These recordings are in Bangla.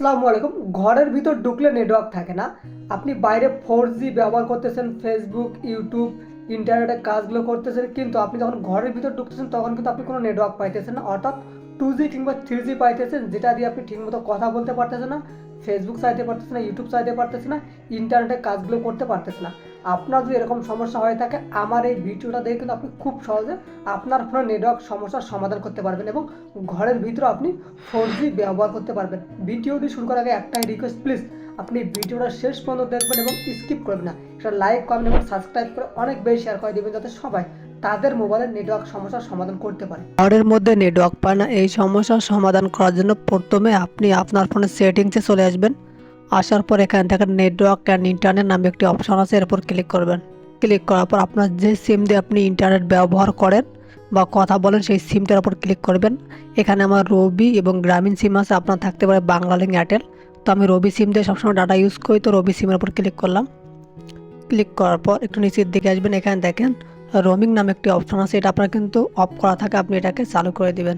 আসসালামু আলাইকুম। ঘরের ভিতর ঢুকলে নেটওয়ার্ক থাকে না। আপনি বাইরে ফোর জি ব্যবহার করতেছেন ফেসবুক ইউটিউব ইন্টারনেটে কাজগুলো করতেছেন, কিন্তু আপনি যখন ঘরের ভিতর ঢুকতেছেন, তখন কিন্তু আপনি কোনো নেটওয়ার্ক পাইতেছেন না। অর্থাৎ টু জি কিংবা থ্রি জি পাইতেছেন, যেটা দিয়ে আপনি ঠিকমতো কথা বলতে পারতেছেন না ফেসবুক চাইতে পারতেছেন না ইউটিউব চাইতে পারতেছেন না ইন্টারনেটে কাজগুলো করতে পারতেছেন না। আপনার যদি এরকম সমস্যা হয়ে থাকে, আমার এই ভিডিওটা দেখে কিন্তু আপনি খুব সহজে আপনার ফোনের নেটওয়ার্ক সমস্যার সমাধান করতে পারবেন এবং ঘরের ভিতরে আপনি ফোর জি ব্যবহার করতে পারবেন। ভিডিওটি শুরু করার আগে একটাই রিকোয়েস্ট প্লিজ আপনি ভিডিওটা শেষ পর্যন্ত দেখবেন এবং স্কিপ করবেন না। এটা লাইক কমেন্ট এবং সাবস্ক্রাইব করে অনেক বেশি শেয়ার করে দেবেন যাতে সবাই তাদের মোবাইলের নেটওয়ার্ক সমস্যার সমাধান করতে পারে। ঘরের মধ্যে নেটওয়ার্ক পায় না, এই সমস্যার সমাধান করার জন্য প্রথমে আপনি আপনার ফোনের সেটিংসে চলে আসবেন। আসার পর এখানে দেখেন নেটওয়ার্ক অ্যান্ড ইন্টারনেট নামে একটি অপশন আছে এর উপর ক্লিক করবেন। ক্লিক করার পর আপনার যে সিম দিয়ে আপনি ইন্টারনেট ব্যবহার করেন বা কথা বলেন, সেই সিমটার উপর ক্লিক করবেন। এখানে আমার রবি এবং গ্রামীণ সিম আছে, আপনার থাকতে পারে বাংলালিঙ্ক এয়ারটেল তো আমি রবি সিম দিয়ে সবসময় ডাটা ইউজ করি, তো রবি সিমের উপর ক্লিক করলাম। ক্লিক করার পর একটু নিচের দিকে আসবেন, এখানে দেখেন রোমিং নামে একটি অপশন আছে, এটা আপনার কিন্তু অফ করা থাকে, আপনি এটাকে চালু করে দিবেন।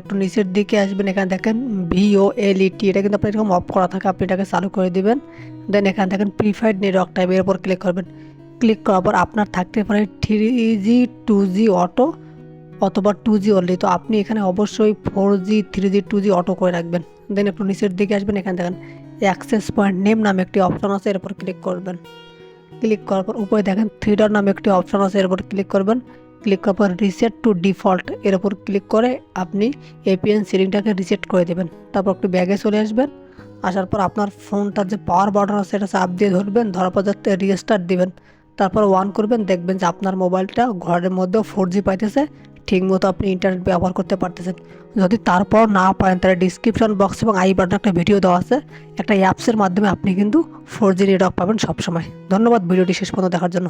একটু নিচের দিকে আসবেন, এখানে দেখেন ভিও এলইটি এটা কিন্তু আপনার এরকম অফ করা থাকে, আপনি এটাকে চালু করে দিবেন। দেন এখানে দেখেন প্রিফাইড নেটওয়ার্ক টাইপের উপর ক্লিক করবেন। ক্লিক করার পর আপনার থাকতে পারে three G two G auto অথবা টু জি অনলি তো আপনি এখানে অবশ্যই four G three G two G auto করে রাখবেন। দেন একটু নিচের দিকে আসবেন, এখানে দেখেন অ্যাক্সেস পয়েন্ট নেম নামে একটি অপশন আছে, এর উপর ক্লিক করবেন। ক্লিক করার পর উপরে দেখেন থ্রি ডট নামে একটি অপশন আছে, এর উপর ক্লিক করবেন। ক্লিক করার পর রিসেট টু ডিফল্ট এর উপর ক্লিক করে আপনি এপিএন সিলিংটাকে রিসেট করে দেবেন। তারপর একটু ব্যাগে চলে আসবেন। আসার পর আপনার ফোনটার যে পাওয়ার বাটন আছে, সেটা চাপ দিয়ে ধরবেন, ধরার পর যাতে রিস্টার্ট দিবেন। তারপর ওয়ান করবেন, দেখবেন যে আপনার মোবাইলটা ঘরের মধ্যেও ফোর জি পাইতেছে ঠিকমতো আপনি ইন্টারনেট ব্যবহার করতে পারতেছেন। যদি তারপর না পারেন, তাহলে ডিসক্রিপশন বক্স এবং আই বাটনে একটা ভিডিও দেওয়া আছে। একটা অ্যাপসের মাধ্যমে আপনি কিন্তু ফোর জি নেটওয়ার্ক পাবেন সবসময়। ধন্যবাদ, ভিডিওটি শেষ পর্যন্ত দেখার জন্য।